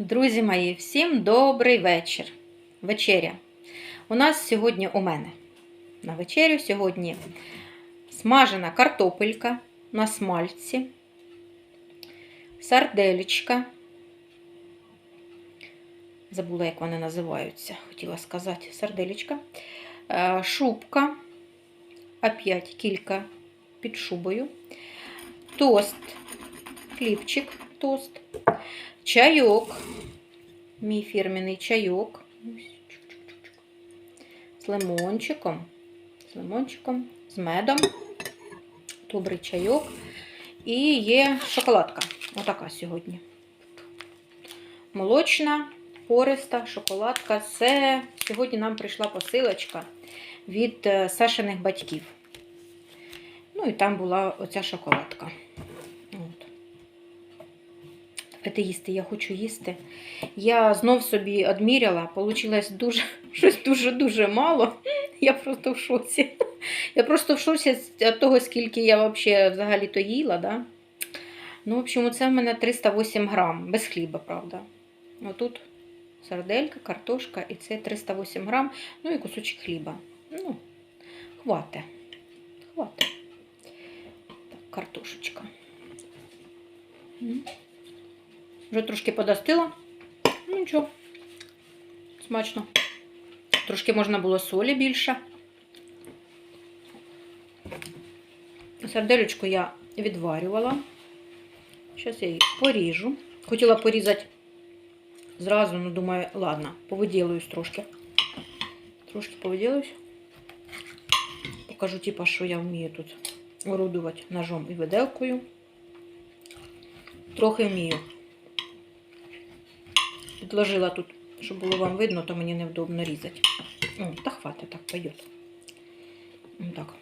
Друзі мої, всім добрий вечір. Вечеря. У нас сьогодні у мене на вечерю сьогодні смажена картопелька на смальці, сарделечка. Забула, як вони називаються, хотіла сказати, сарделечка. Е, Шубка, опять кілька під шубою, тост, хлібчик, тост, чайок, мій фірменний чайок. З лимончиком, з лимончиком, з медом. Добрий чайок. І є шоколадка. Отака сьогодні. Молочна, пориста шоколадка. Це сьогодні нам прийшла посилочка від е, Сашиних батьків. Ну і там була оця шоколадка. От. Давайте їсти, я хочу їсти. Я знов собі одміряла, получилось дуже, щось дуже-дуже мало. Я просто в шоці. Я просто в шоці від того, скільки я взагалі-то їла. Да? Ну, в общем, це в мене 308 грам, без хліба, правда. Отут сарделька, картошка, і це 308 грам, ну і кусочок хліба. Ну, хвате. Хвате. Так, картошечка. Вже трошки подостила. Ну, нічого. Смачно. Трошки можна було солі більше. Сарделечку я відварювала. Зараз я її поріжу. Хотіла порізати зразу, ну думаю, ладно, повиділююсь трошки. Трошки повиділююсь. Покажу, типа, що я вмію тут орудувати ножом і виделкою. Трохи вмію. Підложила тут, щоб було вам видно, то мені невдобно різати. О, та хватить, так пойдет. Так.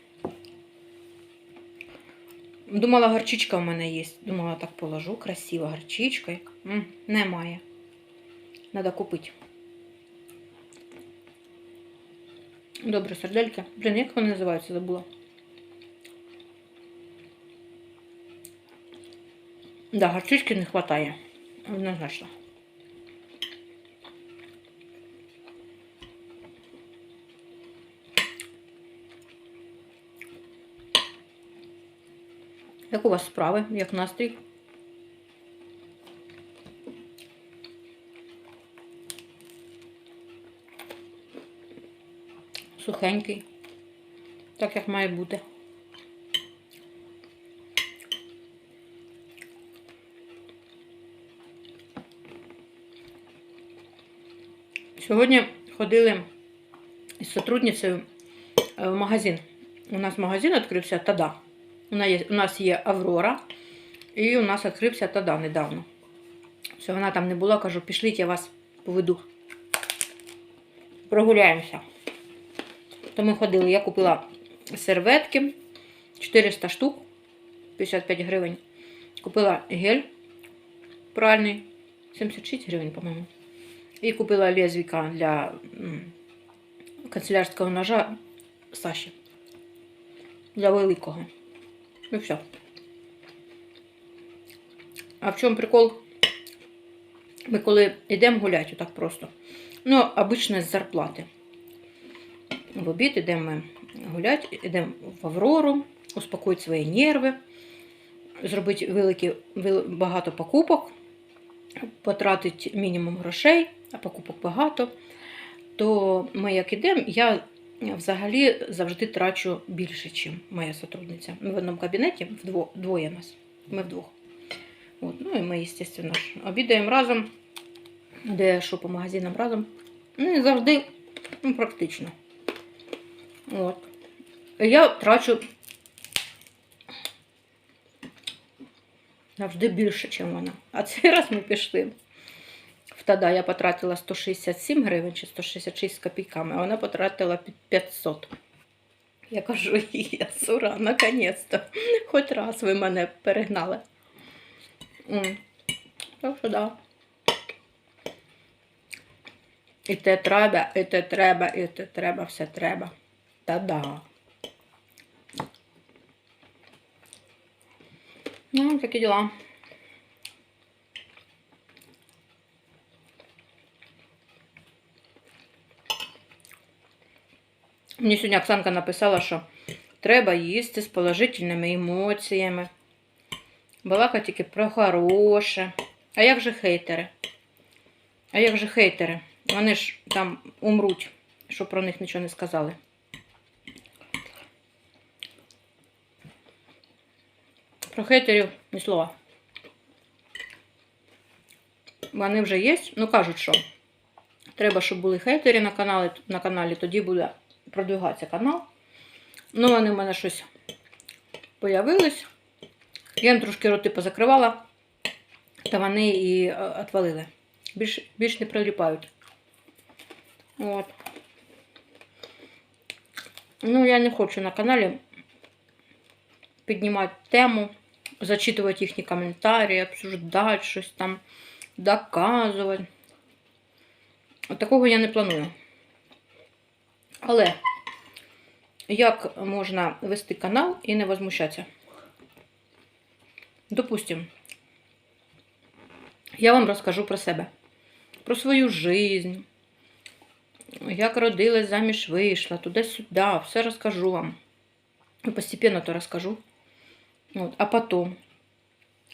Думала, горчичка у мене є. Думала, так положу. Красива горчичка. М, Немає. Надо купити. Добре, сердельки. Блін, як вони називаються, забула. Да, горчички не вистачає. Однозначно. Як у вас справи? Як настрій? Сухенький. Так як має бути. Сьогодні ходили із сотрудницею е, в магазин. У нас магазин відкрився Тада. У нас є, Аврора, і у нас відкрився Тада недавно. Все, вона там не була, кажу, пішліть, я вас поведу. Прогуляємося. То ми ходили, я купила серветки 400 штук, 55 гривень. Купила гель пральний, 76 гривень, по-моєму. І купила лезвіка для канцелярського ножа Саші. Для великого. І все. А в чому прикол? Ми коли йдемо гуляти, отак просто. Ну, обично з зарплати. В обід йдемо ми гуляти, йдемо в Аврору, успокоїти свої нерви, зробити великі, багато покупок, потратити мінімум грошей, а покупок багато. То ми як ідемо, я взагалі завжди трачу більше, ніж моя сотрудниця. Ми в одному кабінеті, вдво, двоє нас. Ми вдвох. От, ну і ми, звісно, обідаємо разом, де що по магазинам разом. Ну і завжди ну, практично. От. Я трачу завжди більше, ніж вона. А цей раз ми пішли. Тада я потратила 167 гривень чи 166 з копійками, а вона потратила 500. Я кажу, є, сура, наконець-то. Хоч раз ви мене перегнали. Так що да. І те треба, і те треба, і те треба, все треба. Та да. Ну, такі діла. Мені сьогодні Оксанка написала, що треба їсти з положительними емоціями. Балака тільки про хороше. А як же хейтери? А як же хейтери? Вони ж там умруть, що про них нічого не сказали. Про хейтерів ні слова. Вони вже є. Ну кажуть, що треба, щоб були хейтери на каналі, на каналі, тоді буде продвигатися канал. Ну, вони в мене щось появились. Я їм трошки роти позакривала, та вони і е, отвалили. Більш, більш не приліпають. От. Ну, я не хочу на каналі піднімати тему, зачитувати їхні коментарі, обсуждати щось там, доказувати. От Такого я не планую. Але як можна вести канал і не возмущатися? Допустим, я вам розкажу про себе, про свою жизнь, як родилась, заміж вийшла, туди-сюди, все розкажу вам. Ну, Постепенно то розкажу. От, а потом,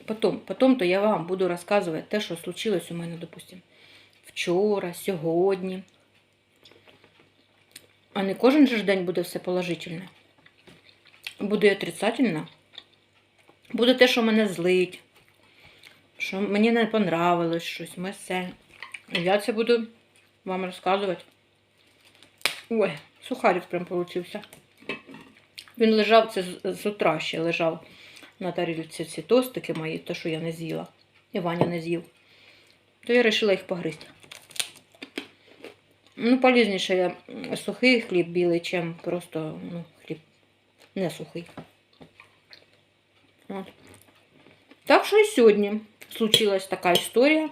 потом, потом то я вам буду розказувати те, що случилось у мене, допустим, вчора, сьогодні. А не кожен же день буде все положительне. Буде і отрицательно. Буде те, що мене злить, що мені не понравилось щось, ми все. Я це буду вам розказувати. Ой, сухарик прям получився. Він лежав, це з, утра ще лежав на тарілці ці тостики мої, те, що я не з'їла. І Ваня не з'їв. То я вирішила їх погризти. Ну, полезніше я сухий хліб білий, чим просто ну, хліб не сухий. От. Так що і сьогодні случилась така історія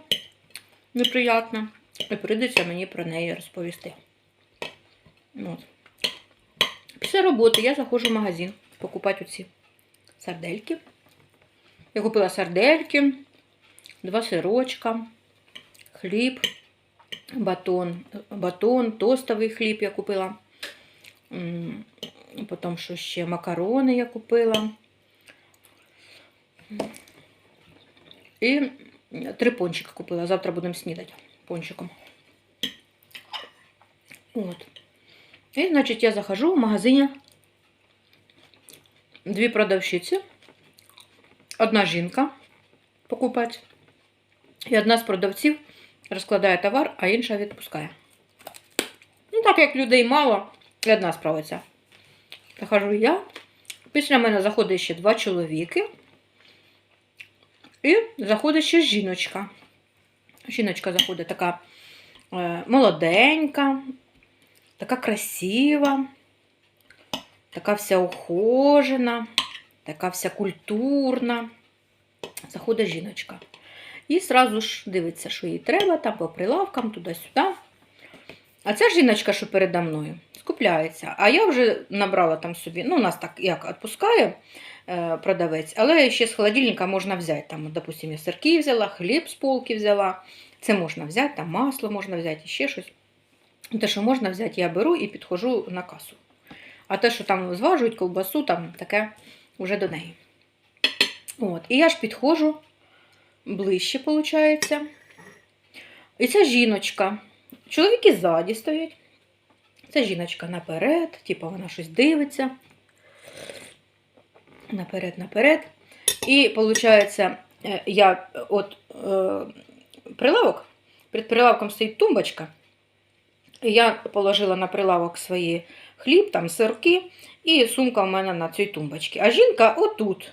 неприятна. І прийдеться мені про неї розповісти. От. Після роботи я заходжу в магазин покупати оці сардельки. Я купила сардельки, два сирочка, хліб, батон, батон, тостовий хліб я купила. Потім що ще макарони я купила. І три пончика купила. Завтра будемо снідати пончиком. От. І, значить, я захожу в магазині. Дві продавщиці. Одна жінка покупець. І одна з продавців розкладає товар, а інша відпускає. Ну, так як людей мало, і одна справиться. Захожу я. Після мене заходить ще два чоловіки. І заходить ще жіночка. Жіночка заходить така е, молоденька, така красива, така вся ухожена, така вся культурна. Заходить жіночка. І сразу ж дивиться, що їй треба, там по прилавкам, туди-сюди. А ця жіночка, що передо мною, скупляється. А я вже набрала там собі, ну, нас так як відпускає е, продавець, але ще з холодильника можна взяти. Там, допустим, я сирки взяла, хліб з полки взяла. Це можна взяти, там масло можна взяти, ще щось. Те, що можна взяти, я беру і підходжу на касу. А те, що там зважують ковбасу, там таке вже до неї. От. І я ж підходжу ближче, виходить. І ця жіночка. Чоловіки ззаді стоять. Ця жіночка наперед, типу вона щось дивиться. Наперед, наперед. І виходить, я от е, прилавок, перед прилавком стоїть тумбочка. Я положила на прилавок свої хліб, там сирки, і сумка в мене на цій тумбочці. А жінка отут.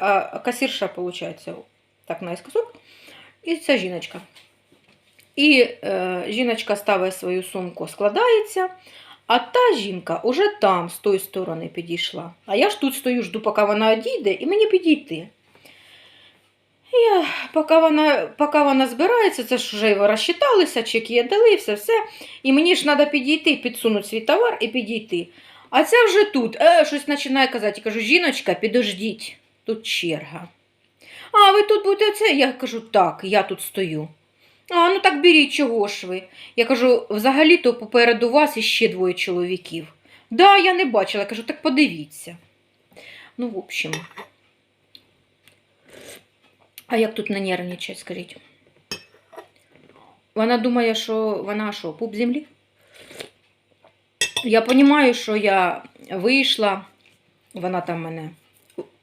А касірша, виходить, так наискосок. І ця жіночка. І е, жіночка ставить свою сумку, складається, а та жінка уже там, з тої сторони, підійшла. А я ж тут стою, жду, поки вона одійде, і мені підійти. І поки, вона, поки вона збирається, це ж вже розчиталися, чеки я дали, все, все. І мені ж треба підійти, підсунути свій товар і підійти. А ця вже тут, е, щось починає казати. Я кажу, жіночка, підождіть, тут черга. А, ви тут будете це? Я кажу, так, я тут стою. А, ну так беріть, чого ж ви? Я кажу, взагалі-то попереду вас іще двоє чоловіків. Да, я не бачила. Кажу, так подивіться. Ну, в общем. А як тут не нервничать, скажіть? Вона думає, що вона що, пуп землі? Я розумію, що я вийшла, вона там мене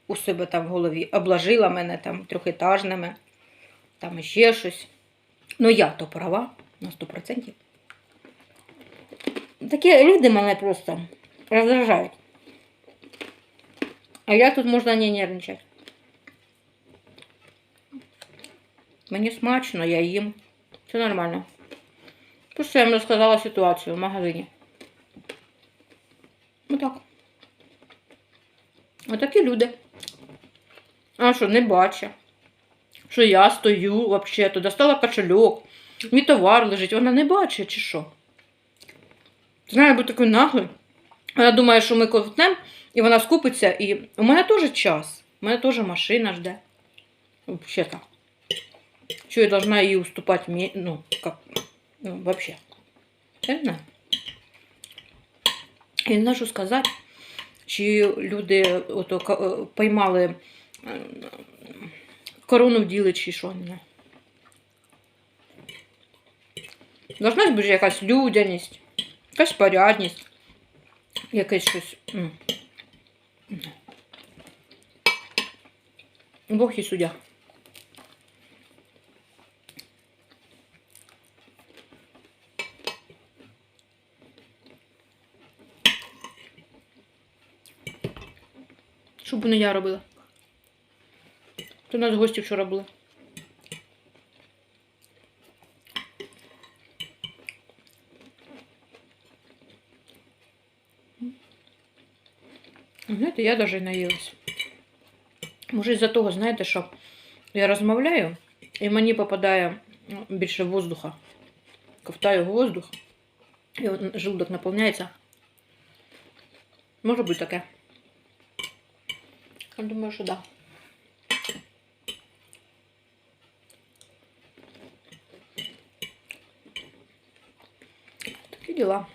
у- себе там в голові обложила мене там трьохетажними, там ще щось. Ну я то права на 100%. Такі люди мене просто роздражають. А як тут можна не нервничати? Мені смачно, я їм. Все нормально. Просто я їм розказала ситуацію в магазині. Отак. Отакі люди. А що, не бачать. Що я стою взагалі, то достала кошельок, мій товар лежить, вона не бачить, чи що? Знає, бо такий наглий. Вона думає, що ми ковтнемо, і вона скупиться, і у мене теж час. У мене теж машина жде. Взагалі-то. Що я должна їй уступати ну, как, ну, вообще. Я. Я не знаю, що сказати. Чи люди ото, е, поймали корону вділи, чи що. Должна ж бути якась людяність, якась порядність, якесь щось. знаю. Бог і суддя. Що б не я робила? То у нас гості вчора були. Знаєте, я навіть наїлась. Може, із-за того, знаєте, що я розмовляю, і мені попадає ну, більше воздуха. Ковтаю воздух, і желудок наповняється. Може бути таке. Я думаю, що да. Такі діла.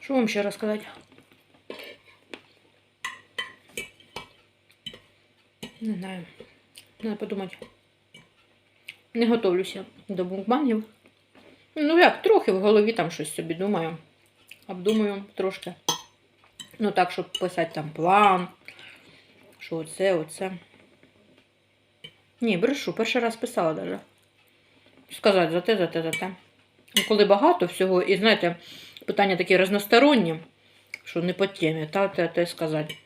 Що вам ще розказати? Не знаю. Треба подумати. Не готовлюся до мукбангів. Ну як, трохи в голові там щось собі думаю. Обдумую трошки. Ну так, щоб писати там план. Що оце, оце. Ні, брешу, перший раз писала даже. Сказати за те, за те, за те. Ну, Коли багато всього, і знаєте, питання такі різносторонні, що не по темі, та те, те сказати,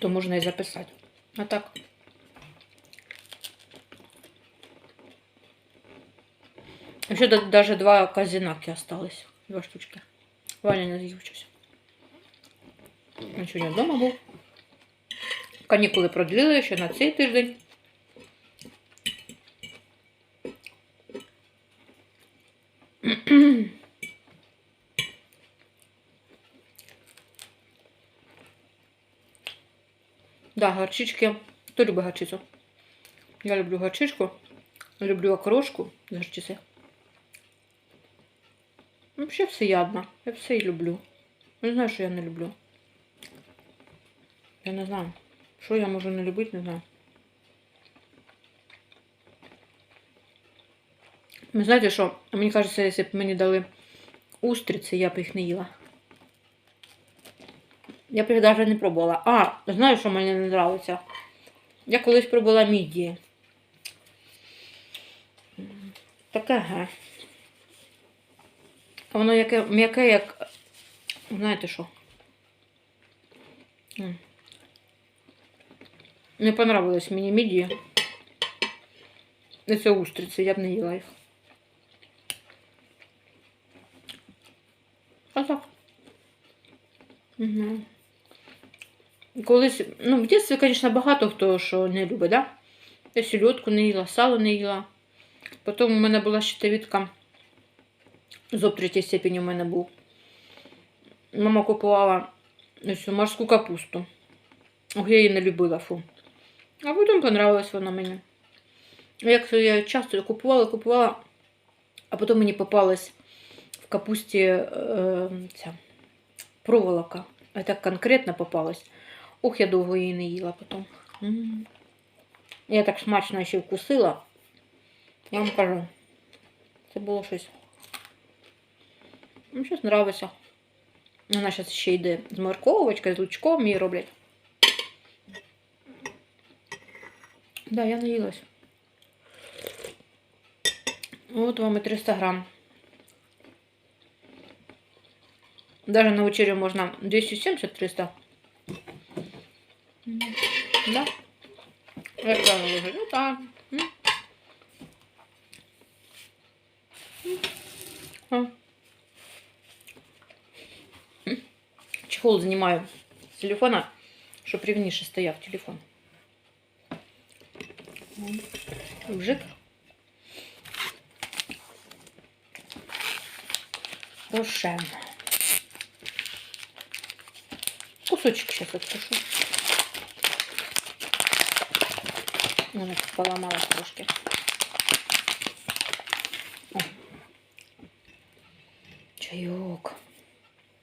то можна і записати. А так. Ще навіть два казінаки остались. Два штучки. Ваня не щось. Він сьогодні вдома був. Канікули продлили ще на цей тиждень. Да, горчички. Хто любить горчицю? Я люблю горчичку. Люблю окрошку з горчиці. Вообще всеядна. Я все і люблю. Не знаю, що я не люблю. Я не знаю. Що я можу не любити, не знаю. Ви знаєте що? Мені кажеться, якщо б мені дали устриці, я б їх не їла. Я б їх навіть не пробувала. А, знаю, що мені не подобається. Я колись пробувала мідії. Таке ге. Воно яке м'яке, як. Знаєте що? Не понравилось мені мідії. Це устриці, я б не їла їх. А так. Угу. Колись, ну, в дитинстві, звісно, багато хто що не любить, да? Я сільотку не їла, сало не їла. Потім у мене була щитовідка. Зоб третій степені у мене був. Мама купувала цю морську капусту. Ох, я її не любила, фу. А потім понравилась вона мені. Як я часто купувала, купувала, А потім мені попалась в капусті е, ця проволока. А так конкретно попалась. Ух, я довго її не їла потім. Я так смачно ще вкусила. Я вам кажу. Це було щось. Ну, щось нравиться. Вона зараз ще йде з морковочкою, з лучком її роблять. Да, я наїлась. От вам і 300 грам. Даже на вечерю можна 270-300. М, Да. Як правильно лежить? Ну так. М. М. А. М. Чехол знімаю з телефона, щоб рівніше стояв телефон. М. Вжик. Рошен. Кусочек сейчас откушу. Вона тут поламалась трошки. О. Чайок.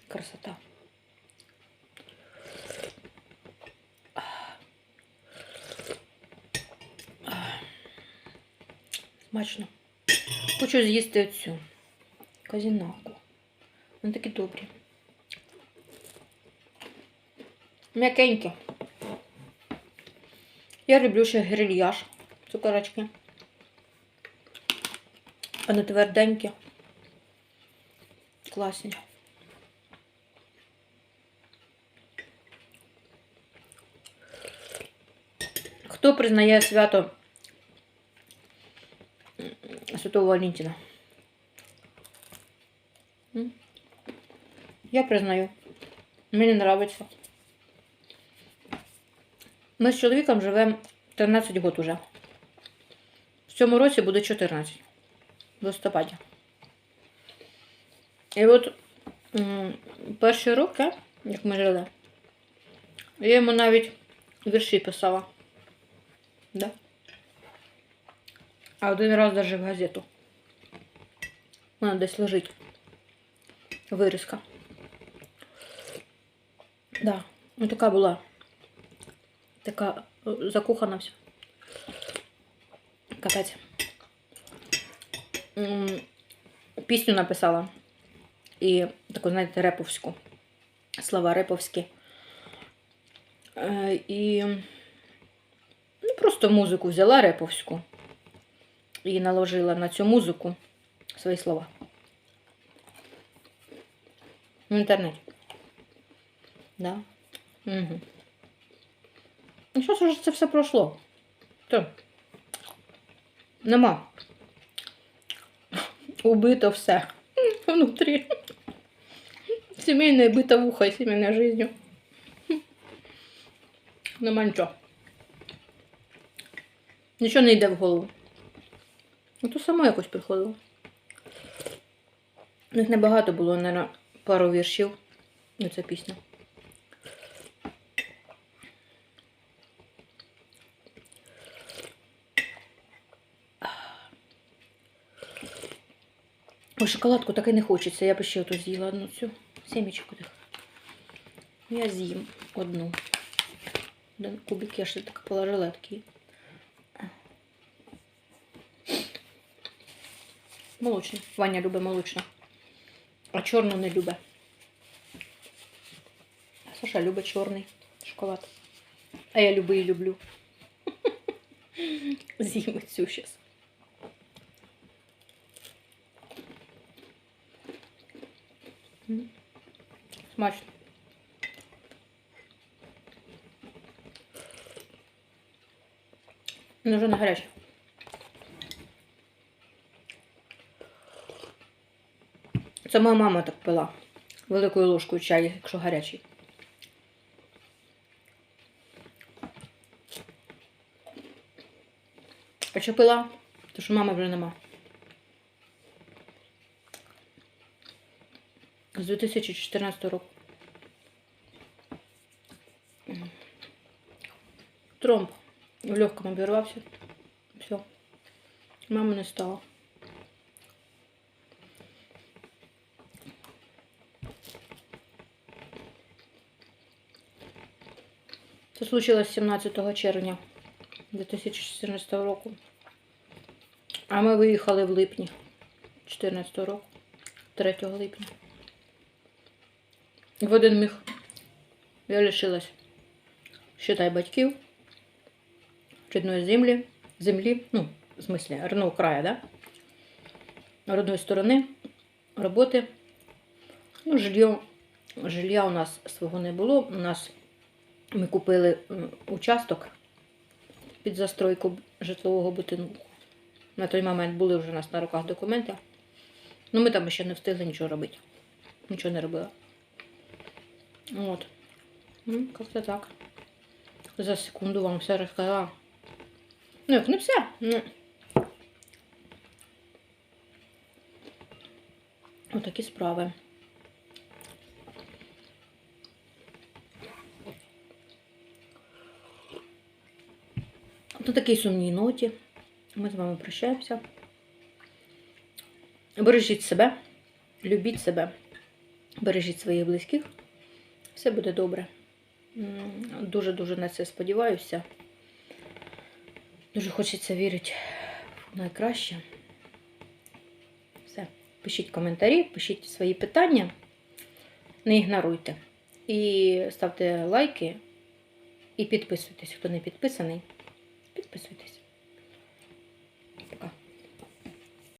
Красота. Смачно. Хочу з'їсти оцю казінаку. Вони такі добрі. М'якенькі. Я люблю ще грильяж цукорочки. Вони тверденькі. Класні. Хто признає свято Святого Валентина? Я признаю. Мені нравиться. Ми з чоловіком живемо 13 років уже. В цьому році буде 14. В листопаді. І от перші роки, як ми жили, я йому навіть вірші писала. Да? А один раз даже в газету. Вона десь лежить. Вирізка. Да, ну така була. Така е, закохана вся. Капець. Пісню написала. І таку, знаєте, реповську. Слова реповські. Е, І ну, просто музику взяла реповську і наложила на цю музику свої слова. В інтернеті. Да. Угу. Ну, що ж це все пройшло? То. Нема. Убито все. Внутрі. Сімейне битовуха і сімейна жизнь. Нема нічого. Нічого не йде в голову. Ну, то само якось приходило. У них небагато було, мабуть, пару віршів. Ну, ця пісня. Шоколадку так і не хочеться. Я б ще ото з'їла одну цю сімечку. так. Я з'їм одну. Один кубик я ще так положила такий. Молочний. Ваня любить молочну. А чорну не любить. Саша любить чорний шоколад. А я любий люблю. З'їм цю зараз. Смачно. Ну, вже не гаряче. Це моя мама так пила. Великою ложкою чаю, якщо гарячий. А що пила? То що мами вже нема. з 2014 року. Тромб в легкому обірвався. Все. Мама не стала. Це случилось 17 червня 2014 року. А ми виїхали в липні 2014 року, 3 липня. В один міг я лишилась, считай, батьків, рідної землі, землі, ну, в смислі, родного краю, да? Родної сторони, роботи. Ну, жилье, жилья у нас свого не було. У нас ми купили участок під застройку житлового будинку. На той момент були вже у нас на руках документи. Ну, ми там ще не встигли нічого робити. Нічого не робила. От. Ну, как-то так. За секунду вам все розказала. Ну, як не все. Ну. Отакі справи. На такій сумній ноті ми з вами прощаємося. Бережіть себе, любіть себе, бережіть своїх близьких. Все буде добре. Дуже-дуже на це сподіваюся. Дуже хочеться вірити в найкраще. Все. Пишіть коментарі, пишіть свої питання. Не ігноруйте. І ставте лайки. І підписуйтесь, хто не підписаний. Підписуйтесь.